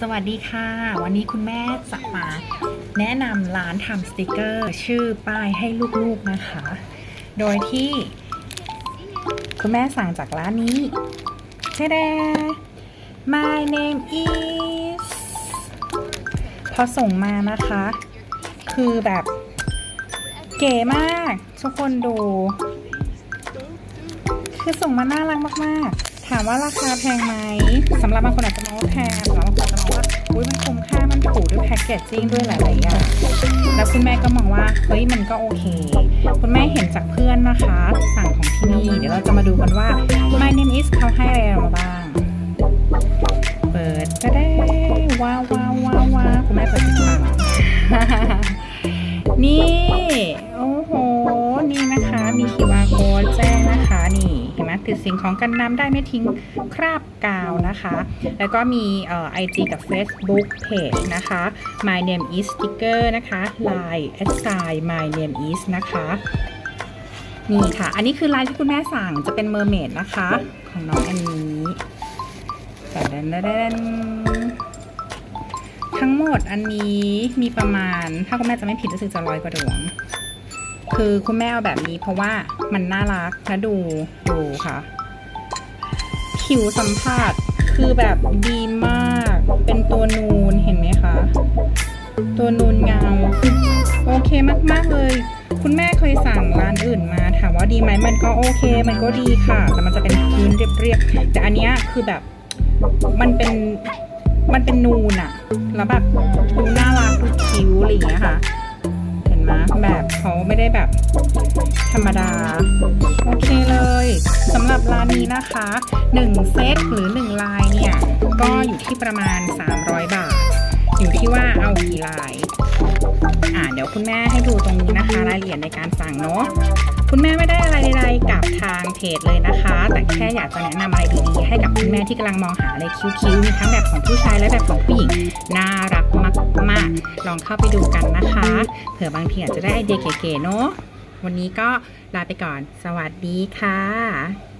สวัสดีค่ะ วันนี้คุณแม่จะมาแนะนำร้านทำสติกเกอร์ ชื่อป้ายให้ลูกๆนะคะ โดยที่ คุณแม่สั่งจากร้านนี้เชด My name is พอส่งมานะคะ คือแบบเก๋มาก ทุกคนดู คือส่งมาน่ารักมาก ๆ ถามว่าราคาแพงไหมสำหรับบางคนอาจจะมองว่าแพงสำหรับบางคนอาจจะมองว่าอุ้ยมันคุ้มค่ามันถูกด้วยแพ็กเกจจิ้งด้วยหลายๆอย่างแล้วคุณแม่ก็มองว่าเฮ้ยมันก็โอเค คุณแม่เห็นจากเพื่อนนะคะ สั่งของที่นี่เดี๋ยวเราจะมาดูกันว่า My name is เขาให้อะไรเรามาบ้าง เปิดก็ได้ว้าวว้าวว้าวคุณแม่เปิดสิค่ะนี่ เห็นไหมติดสิ่งของกันน้ำได้ไม่ทิ้งคราบกาวนะคะ แล้วก็มีเอ่อ IG กับ Facebook Page นะคะ My name is sticker นะคะ Line a s i my name is นะคะนี่ค่ะ อันนี้คือลายที่คุณแม่สั่งจะเป็นเมอร์เมดนะคะ ของน้องอันนี้แต่ดันดันทั้งหมดอันนี้มีประมาณ ถ้าคุณแม่จะไม่ผิดรู้สึกจะร้อยกว่าดวง คือคุณแม่เอาแบบนี้เพราะว่ามันน่ารักและดูดูค่ะ ผิวสัมผัสคือแบบดีมาก เป็นตัวนูนเห็นไหมคะ ตัวนูนเงาโอเคมากๆเลย คุณแม่เคยสั่งร้านอื่นมาถามว่าดีไหมมันก็โอเค มันก็ดีค่ะ แต่มันจะเป็นพื้นเรียบๆแต่อันเนี้ยคือแบบมันเป็นมันเป็นนูนอะแล้วแบบดูน่ารักดูคิ้วอะไรอย่างเงี้ยค่ะ เขาไม่ได้แบบธรรมดา โอเคเลยสำหรับร้านนี้นะคะ 1 เซตหรือ 1 ลายเนี่ย ก็อยู่ที่ประมาณ 300 บาท อยู่ที่ว่าเอากี่ลายอ่าเดี๋ยวคุณแม่ให้ดูตรงนี้นะคะ รายละเอียดในการสั่งเนาะคุณแม่ไม่ได้อะไรใดๆกับทางเพจเลยนะคะ แต่แค่อยากจะแนะนำอะไรดีๆให้กับคุณแม่ที่กำลังมองหาอะไรคิ้วๆมีทั้งแบบของผู้ชายและแบบของผู้หญิงน่ารักมาก ลองเข้าไปดูกันนะคะ เผื่อบางทีอาจจะได้ไอเดียเก๋ๆเนาะวันนี้ก็ลาไปก่อน สวัสดีค่ะ